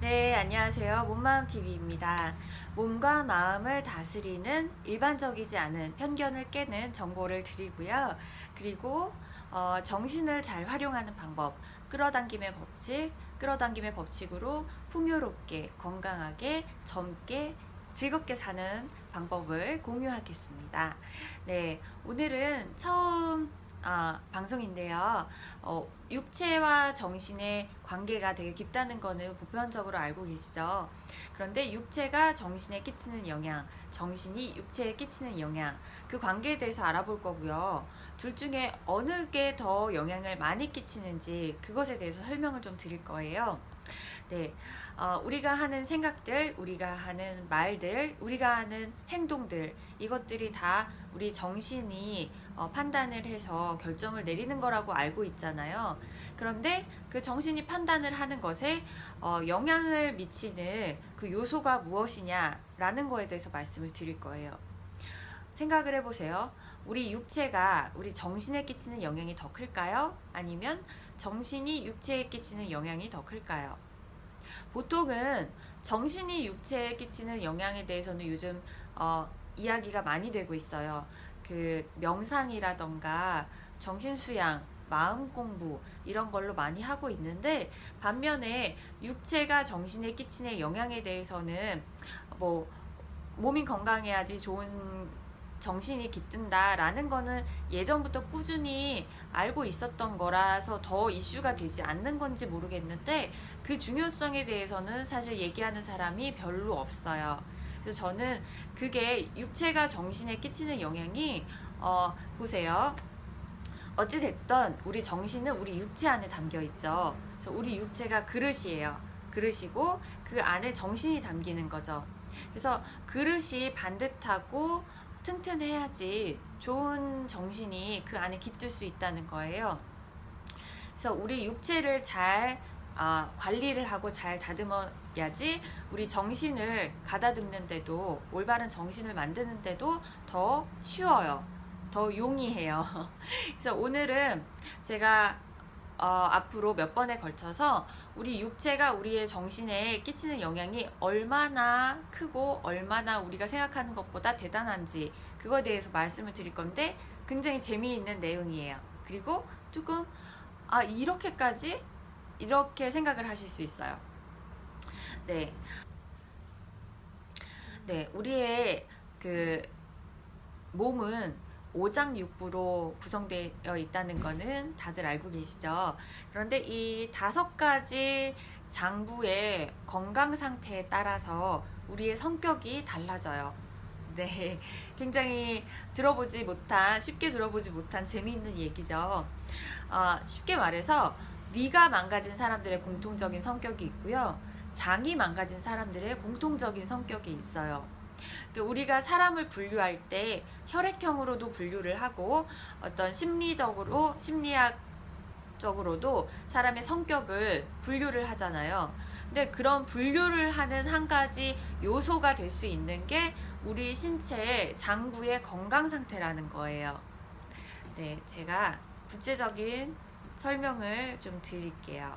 네, 안녕하세요. 몸마음TV입니다. 몸과 마음을 다스리는 일반적이지 않은 편견을 깨는 정보를 드리고요. 그리고 어, 정신을 잘 활용하는 방법, 끌어당김의 법칙, 끌어당김의 법칙으로 풍요롭게, 건강하게, 젊게, 즐겁게 사는 방법을 공유하겠습니다. 네, 오늘은 처음 아, 방송인데요. 어, 육체와 정신의 관계가 되게 깊다는 거는 보편적으로 알고 계시죠. 그런데 육체가 정신에 끼치는 영향, 정신이 육체에 끼치는 영향, 그 관계에 대해서 알아볼 거고요. 둘 중에 어느 게 더 영향을 많이 끼치는지 그것에 대해서 설명을 좀 드릴 거예요. 네, 어, 우리가 하는 생각들, 우리가 하는 말들, 우리가 하는 행동들, 이것들이 다 우리 정신이 어, 판단을 해서 결정을 내리는 거라고 알고 있잖아요. 그런데 그 정신이 판단을 하는 것에 어, 영향을 미치는 그 요소가 무엇이냐라는 거에 대해서 말씀을 드릴 거예요. 생각을 해보세요. 우리 육체가 우리 정신에 끼치는 영향이 더 클까요? 아니면 정신이 육체에 끼치는 영향이 더 클까요? 보통은 정신이 육체에 끼치는 영향에 대해서는 요즘 어, 이야기가 많이 되고 있어요. 그 명상이라던가 정신 수양, 마음 공부 이런 걸로 많이 하고 있는데 반면에 육체가 정신에 끼치는 영향에 대해서는 뭐 몸이 건강해야지 좋은 정신이 깃든다라는 거는 예전부터 꾸준히 알고 있었던 거라서 더 이슈가 되지 않는 건지 모르겠는데 그 중요성에 대해서는 사실 얘기하는 사람이 별로 없어요. 그래서 저는 그게 육체가 정신에 끼치는 영향이 어 보세요. 어찌 됐던 우리 정신은 우리 육체 안에 담겨 있죠. 그래서 우리 육체가 그릇이에요. 그릇이고 그 안에 정신이 담기는 거죠. 그래서 그릇이 반듯하고 튼튼해야지 좋은 정신이 그 안에 깃들 수 있다는 거예요. 그래서 우리 육체를 잘 아, 관리를 하고 잘 다듬어야지 우리 정신을 가다듬는데도 올바른 정신을 만드는데도 더 쉬워요. 더 용이해요. 그래서 오늘은 제가 어, 앞으로 몇 번에 걸쳐서 우리 육체가 우리의 정신에 끼치는 영향이 얼마나 크고 얼마나 우리가 생각하는 것보다 대단한지 그거에 대해서 말씀을 드릴 건데 굉장히 재미있는 내용이에요. 그리고 조금 아 이렇게까지 이렇게 생각을 하실 수 있어요. 네. 네, 우리의 그 몸은 오장육부로 구성되어 있다는 거는 다들 알고 계시죠? 그런데 이 다섯 가지 장부의 건강 상태에 따라서 우리의 성격이 달라져요. 네, 굉장히 들어보지 못한, 쉽게 들어보지 못한 재미있는 얘기죠. 어, 쉽게 말해서 위가 망가진 사람들의 공통적인 성격이 있고요. 장이 망가진 사람들의 공통적인 성격이 있어요. 그 우리가 사람을 분류할 때 혈액형으로도 분류를 하고 어떤 심리적으로 심리학적으로도 사람의 성격을 분류를 하잖아요. 근데 그런 분류를 하는 한 가지 요소가 될 수 있는 게 우리 신체의 장부의 건강 상태라는 거예요. 네, 제가 구체적인 설명을 좀 드릴게요.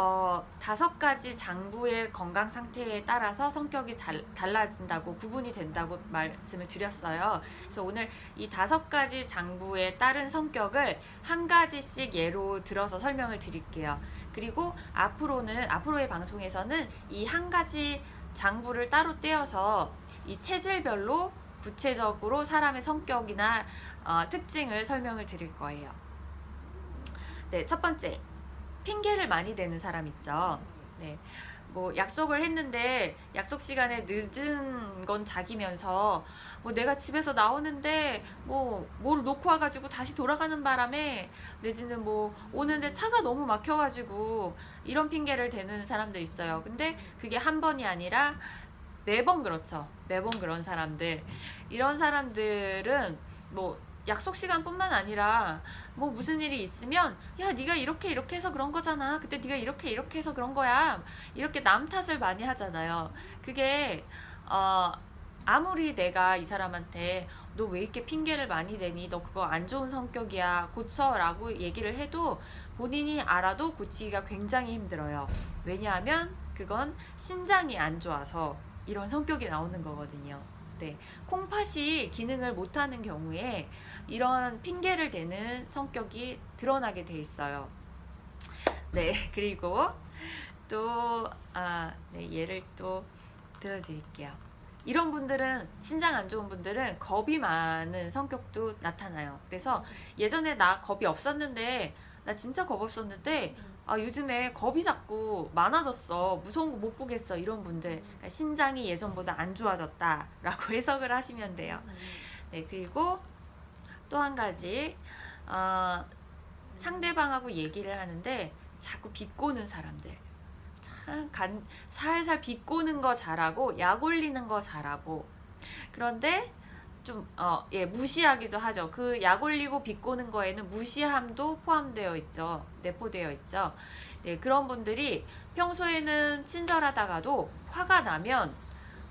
어, 다섯 가지 장부의 건강 상태에 따라서 성격이 잘, 달라진다고 구분이 된다고 말씀을 드렸어요. 그래서 오늘 이 다섯 가지 장부에 따른 성격을 한 가지씩 예로 들어서 설명을 드릴게요. 그리고 앞으로는 앞으로의 방송에서는 이 한 가지 장부를 따로 떼어서 이 체질별로 구체적으로 사람의 성격이나 어, 특징을 설명을 드릴 거예요. 네, 첫 번째. 핑계를 많이 대는 사람 있죠. 네. 뭐 약속을 했는데 약속 시간에 늦은 건 자기면서 뭐 내가 집에서 나오는데 뭐 뭘 놓고 와가지고 다시 돌아가는 바람에 내지는 뭐 오는데 차가 너무 막혀가지고 이런 핑계를 대는 사람들 있어요. 근데 그게 한 번이 아니라 매번 그렇죠. 매번 그런 사람들 이런 사람들은 뭐 약속 시간뿐만 아니라 뭐 무슨 일이 있으면 야 네가 이렇게 이렇게 해서 그런 거잖아. 그때 네가 이렇게 이렇게 해서 그런 거야. 이렇게 남 탓을 많이 하잖아요. 그게 어 아무리 내가 이 사람한테 너 왜 이렇게 핑계를 많이 대니? 너 그거 안 좋은 성격이야. 고쳐 라고 얘기를 해도 본인이 알아도 고치기가 굉장히 힘들어요. 왜냐하면 그건 신장이 안 좋아서 이런 성격이 나오는 거거든요. 네. 콩팥이 기능을 못하는 경우에 이런 핑계를 대는 성격이 드러나게 돼 있어요. 네. 그리고 또, 아, 네. 예를 또 들어드릴게요. 이런 분들은 신장 안 좋은 분들은 겁이 많은 성격도 나타나요. 그래서 예전에 나 겁이 없었는데 나 진짜 겁 없었는데 아 요즘에 겁이 자꾸 많아졌어. 무서운 거 못 보겠어. 이런 분들. 그러니까 신장이 예전보다 안 좋아졌다 라고 해석을 하시면 돼요. 네 그리고 또 한 가지. 어, 상대방하고 얘기를 하는데 자꾸 비꼬는 사람들. 참 간, 살살 비꼬는 거 잘하고 약 올리는 거 잘하고. 그런데 좀어예 무시하기도 하죠. 그 약 올리고 비꼬는 거에는 무시함도 포함되어 있죠. 내포되어 있죠. 네 그런 분들이 평소에는 친절하다가도 화가 나면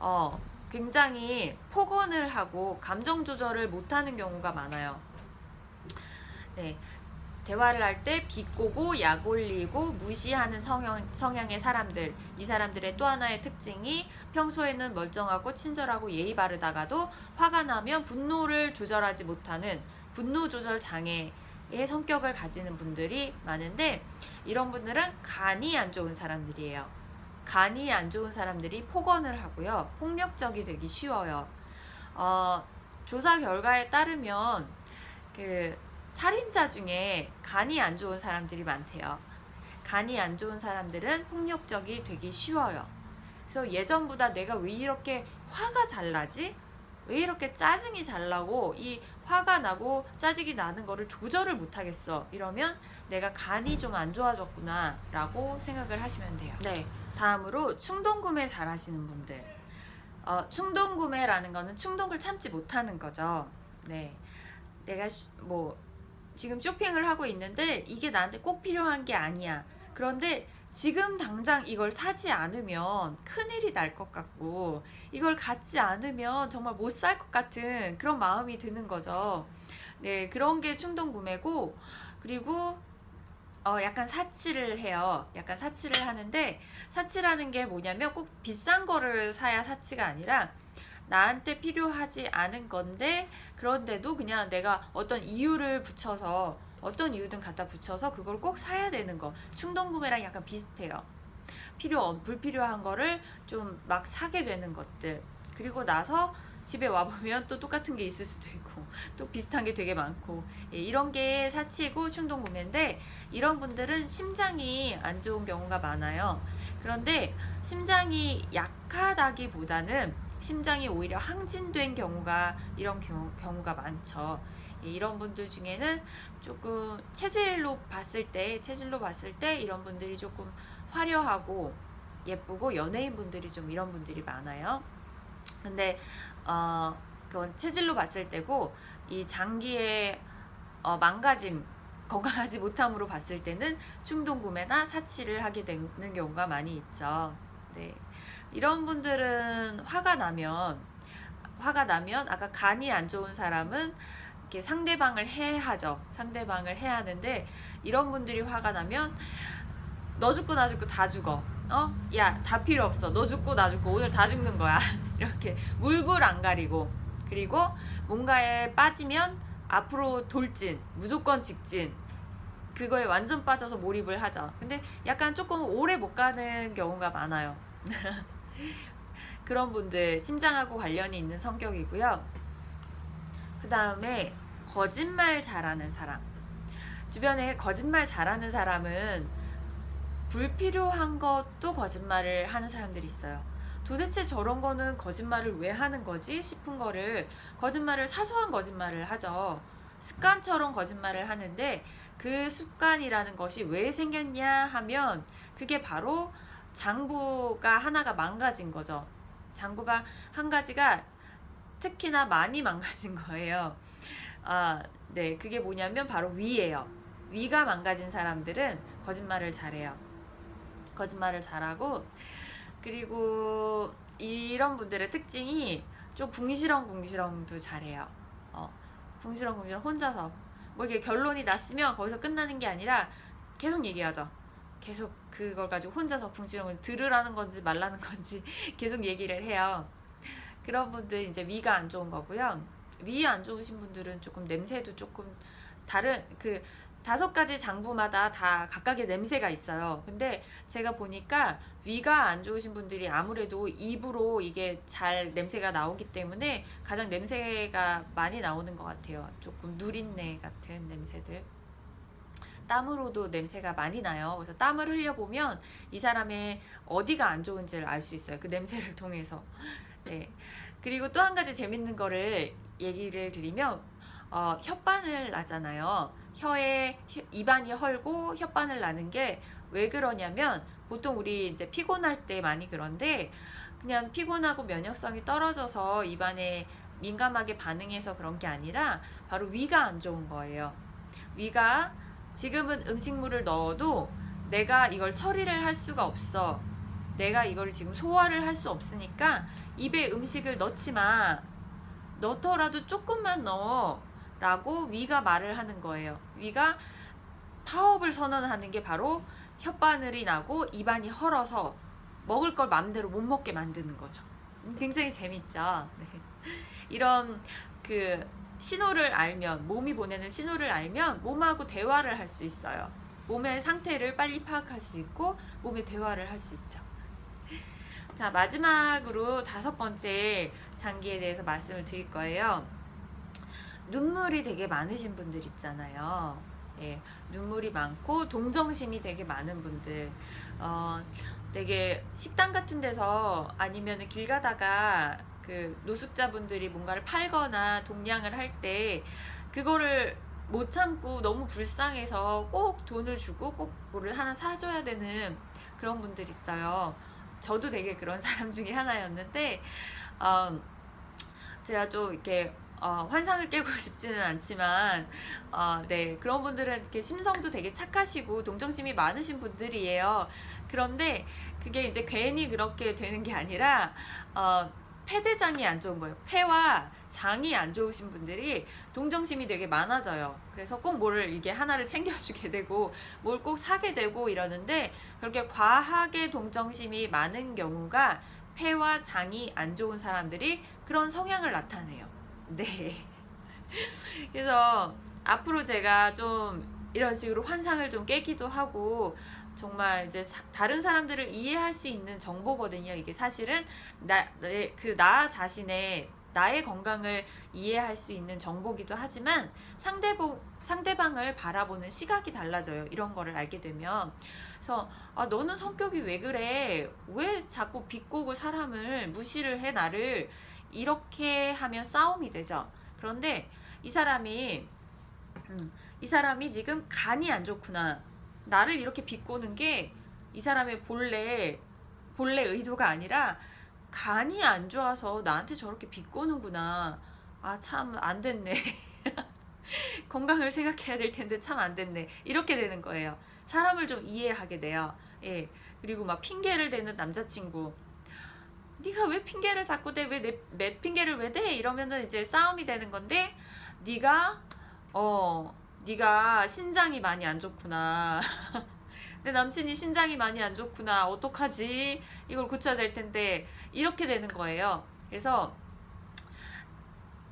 어 굉장히 폭언을 하고 감정 조절을 못하는 경우가 많아요. 네. 대화를 할 때 비꼬고 약 올리고 무시하는 성형, 성향의 사람들 이 사람들의 또 하나의 특징이 평소에는 멀쩡하고 친절하고 예의 바르다가도 화가 나면 분노를 조절하지 못하는 분노 조절 장애의 성격을 가지는 분들이 많은데 이런 분들은 간이 안 좋은 사람들이에요. 간이 안 좋은 사람들이 폭언을 하고요. 폭력적이 되기 쉬워요. 어, 조사 결과에 따르면 그 살인자 중에 간이 안 좋은 사람들이 많대요. 간이 안 좋은 사람들은 폭력적이 되기 쉬워요. 그래서 예전보다 내가 왜 이렇게 화가 잘 나지? 왜 이렇게 짜증이 잘 나고 이 화가 나고 짜증이 나는 거를 조절을 못 하겠어. 이러면 내가 간이 좀 안 좋아졌구나 라고 생각을 하시면 돼요. 네. 다음으로 충동 구매 잘 하시는 분들. 어, 충동 구매라는 거는 충동을 참지 못하는 거죠. 네. 내가 쉬- 뭐 지금 쇼핑을 하고 있는데 이게 나한테 꼭 필요한 게 아니야. 그런데 지금 당장 이걸 사지 않으면 큰일이 날 것 같고 이걸 갖지 않으면 정말 못 살 것 같은 그런 마음이 드는 거죠. 네, 그런 게 충동 구매고 그리고 어 약간 사치를 해요. 약간 사치를 하는데 사치라는 게 뭐냐면 꼭 비싼 거를 사야 사치가 아니라 나한테 필요하지 않은 건데 그런데도 그냥 내가 어떤 이유를 붙여서 어떤 이유든 갖다 붙여서 그걸 꼭 사야 되는 거 충동 구매랑 약간 비슷해요. 필요 없 불필요한 거를 좀 막 사게 되는 것들 그리고 나서 집에 와 보면 또 똑같은 게 있을 수도 있고 또 비슷한 게 되게 많고 예, 이런 게 사치고 충동 구매인데 이런 분들은 심장이 안 좋은 경우가 많아요. 그런데 심장이 약하다기보다는 심장이 오히려 항진된 경우가 이런 경우, 경우가 많죠. 예, 이런 분들 중에는 조금 체질로 봤을 때 체질로 봤을 때 이런 분들이 조금 화려하고 예쁘고 연예인 분들이 좀 이런 분들이 많아요. 근데 어 그건 체질로 봤을 때고 이 장기의 어, 망가짐 건강하지 못함으로 봤을 때는 충동 구매나 사치를 하게 되는 경우가 많이 있죠. 네. 이런 분들은 화가 나면 화가 나면 아까 간이 안 좋은 사람은 이렇게 상대방을 해하죠. 상대방을 해하는데 이런 분들이 화가 나면 너 죽고 나 죽고 다 죽어. 어? 야, 다 필요 없어. 너 죽고 나 죽고 오늘 다 죽는 거야. 이렇게 물불 안 가리고 그리고 뭔가에 빠지면 앞으로 돌진, 무조건 직진. 그거에 완전 빠져서 몰입을 하죠. 근데 약간 조금 오래 못 가는 경우가 많아요. 그런 분들 심장하고 관련이 있는 성격이고요. 그 다음에 거짓말 잘하는 사람. 주변에 거짓말 잘하는 사람은 불필요한 것도 거짓말을 하는 사람들이 있어요. 도대체 저런 거는 거짓말을 왜 하는 거지 싶은 거를 거짓말을 사소한 거짓말을 하죠. 습관처럼 거짓말을 하는데 그 습관이라는 것이 왜 생겼냐 하면 그게 바로 장부가 하나가 망가진 거죠. 장부가 한 가지가 특히나 많이 망가진 거예요. 아, 네. 그게 뭐냐면 바로 위예요. 위가 망가진 사람들은 거짓말을 잘해요. 거짓말을 잘하고 그리고 이런 분들의 특징이 좀 궁시렁궁시렁도 잘해요. 어, 궁시렁궁시렁 혼자서 뭐 이게 결론이 났으면 거기서 끝나는 게 아니라 계속 얘기하죠. 계속 그걸 가지고 혼자서 궁시렁을 들으라는 건지 말라는 건지 계속 얘기를 해요. 그런 분들 이제 위가 안 좋은 거고요. 위 안 좋으신 분들은 조금 냄새도 조금 다른 그 다섯 가지 장부마다 다 각각의 냄새가 있어요. 근데 제가 보니까 위가 안 좋으신 분들이 아무래도 입으로 이게 잘 냄새가 나오기 때문에 가장 냄새가 많이 나오는 것 같아요. 조금 누린내 같은 냄새들. 땀으로도 냄새가 많이 나요. 그래서 땀을 흘려보면 이 사람의 어디가 안 좋은지를 알 수 있어요. 그 냄새를 통해서. 네. 그리고 또 한 가지 재밌는 거를 얘기를 드리면, 어, 혓바늘 나잖아요. 혀에 혀- 입안이 헐고 혓바늘 나는 게 왜 그러냐면 보통 우리 이제 피곤할 때 많이 그런데 그냥 피곤하고 면역성이 떨어져서 입안에 민감하게 반응해서 그런 게 아니라 바로 위가 안 좋은 거예요. 위가 지금은 음식물을 넣어도 내가 이걸 처리를 할 수가 없어. 내가 이걸 지금 소화를 할 수 없으니까 입에 음식을 넣지 마. 넣더라도 조금만 넣어. 라고 위가 말을 하는 거예요. 위가 파업을 선언하는 게 바로 혓바늘이 나고 입안이 헐어서 먹을 걸 마음대로 못 먹게 만드는 거죠. 굉장히 재밌죠. 네. 이런 그 신호를 알면 몸이 보내는 신호를 알면 몸하고 대화를 할 수 있어요. 몸의 상태를 빨리 파악할 수 있고 몸의 대화를 할 수 있죠. 자 마지막으로 다섯 번째 장기에 대해서 말씀을 드릴 거예요. 눈물이 되게 많으신 분들 있잖아요. 네, 눈물이 많고 동정심이 되게 많은 분들, 어, 되게 식당 같은 데서 아니면 길 가다가 그 노숙자분들이 뭔가를 팔거나 동냥을 할 때 그거를 못 참고 너무 불쌍해서 꼭 돈을 주고 꼭 뭐를 하나 사줘야 되는 그런 분들 있어요. 저도 되게 그런 사람 중에 하나였는데, 어, 제가 좀 이렇게 어, 환상을 깨고 싶지는 않지만, 어, 네, 그런 분들은 이렇게 심성도 되게 착하시고 동정심이 많으신 분들이에요. 그런데 그게 이제 괜히 그렇게 되는 게 아니라, 어, 폐대장이 안 좋은 거예요. 폐와 장이 안 좋으신 분들이 동정심이 되게 많아져요. 그래서 꼭 뭐를 이게 하나를 챙겨주게 되고, 뭘 꼭 사게 되고 이러는데, 그렇게 과하게 동정심이 많은 경우가 폐와 장이 안 좋은 사람들이 그런 성향을 나타내요. 네. 그래서 앞으로 제가 좀 이런 식으로 환상을 좀 깨기도 하고 정말 이제 사- 다른 사람들을 이해할 수 있는 정보거든요. 이게 사실은 나그 나 자신의 나의 건강을 이해할 수 있는 정보기도 하지만 상대방 상대방을 바라보는 시각이 달라져요. 이런 거를 알게 되면 그래서 아 너는 성격이 왜 그래? 왜 자꾸 비꼬고 사람을 무시를 해 나를 이렇게 하면 싸움이 되죠. 그런데 이 사람이 음, 이 사람이 지금 간이 안 좋구나. 나를 이렇게 비꼬는 게 이 사람의 본래 본래 의도가 아니라 간이 안 좋아서 나한테 저렇게 비꼬는구나. 아 참 안 됐네. 건강을 생각해야 될 텐데 참 안 됐네. 이렇게 되는 거예요. 사람을 좀 이해하게 돼요. 예. 그리고 막 핑계를 대는 남자친구. 네가 왜 핑계를 자꾸 대? 왜내 내 핑계를 왜 대? 이러면은 이제 싸움이 되는 건데 네가 어 네가 신장이 많이 안 좋구나. 내 남친이 신장이 많이 안 좋구나. 어떡하지? 이걸 고쳐야 될 텐데 이렇게 되는 거예요. 그래서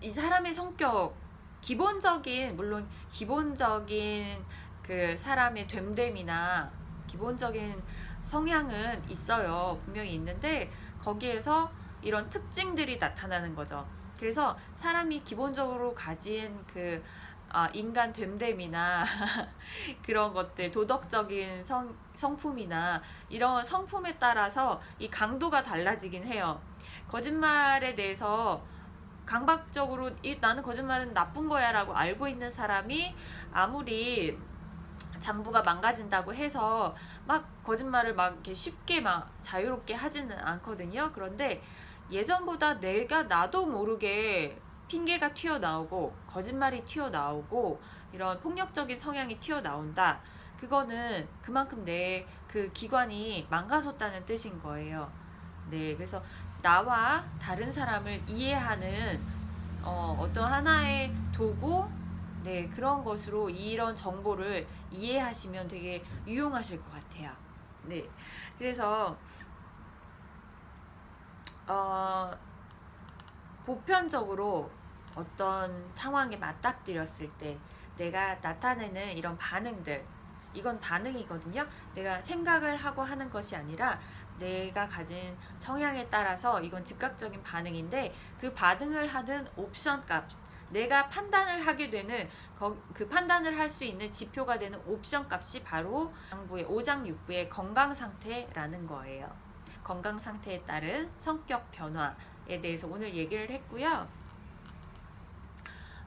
이 사람의 성격 기본적인 물론 기본적인 그 사람의 됨됨이나 기본적인 성향은 있어요. 분명히 있는데 거기에서 이런 특징들이 나타나는 거죠. 그래서 사람이 기본적으로 가진 그 아, 인간 됨됨이나 그런 것들 도덕적인 성, 성품이나 이런 성품에 따라서 이 강도가 달라지긴 해요. 거짓말에 대해서 강박적으로 이, 나는 거짓말은 나쁜 거야 라고 알고 있는 사람이 아무리 장부가 망가진다고 해서 막 거짓말을 막 이렇게 쉽게 막 자유롭게 하지는 않거든요. 그런데 예전보다 내가 나도 모르게 핑계가 튀어나오고 거짓말이 튀어나오고 이런 폭력적인 성향이 튀어나온다. 그거는 그만큼 내 그 기관이 망가졌다는 뜻인 거예요. 네, 그래서 나와 다른 사람을 이해하는 어, 어떤 하나의 도구 네, 그런 것으로 이런 정보를 이해하시면 되게 유용하실 것 같아요. 네. 그래서 어, 보편적으로 어떤 상황에 맞닥뜨렸을 때 내가 나타내는 이런 반응들 이건 반응이거든요. 내가 생각을 하고 하는 것이 아니라 내가 가진 성향에 따라서 이건 즉각적인 반응인데 그 반응을 하는 옵션 값 내가 판단을 하게 되는 거- 그 판단을 할 수 있는 지표가 되는 옵션 값이 바로 장부의 5장 6부의 건강 상태라는 거예요. 건강 상태에 따른 성격 변화에 대해서 오늘 얘기를 했고요.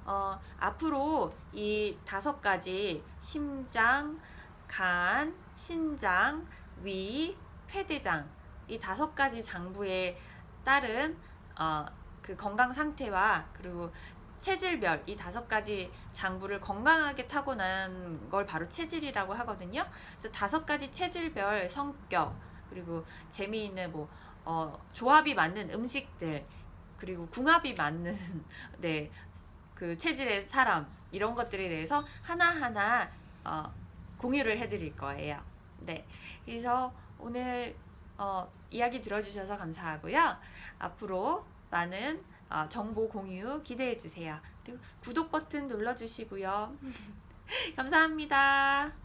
어, 앞으로 이 다섯 가지 심장, 간, 신장, 위, 폐대장 이 다섯 가지 장부에 따른 어, 그 건강 상태와 그리고 체질별 이 다섯 가지 장부를 건강하게 타고난 걸 바로 체질이라고 하거든요. 그래서 다섯 가지 체질별 성격 그리고 재미있는 뭐 어, 조합이 맞는 음식들 그리고 궁합이 맞는 네 그 체질의 사람 이런 것들에 대해서 하나하나 어, 공유를 해드릴 거예요. 네, 그래서 오늘 어, 이야기 들어주셔서 감사하고요. 앞으로 많은 어, 정보 공유 기대해 주세요. 그리고 구독 버튼 눌러 주시고요. 감사합니다.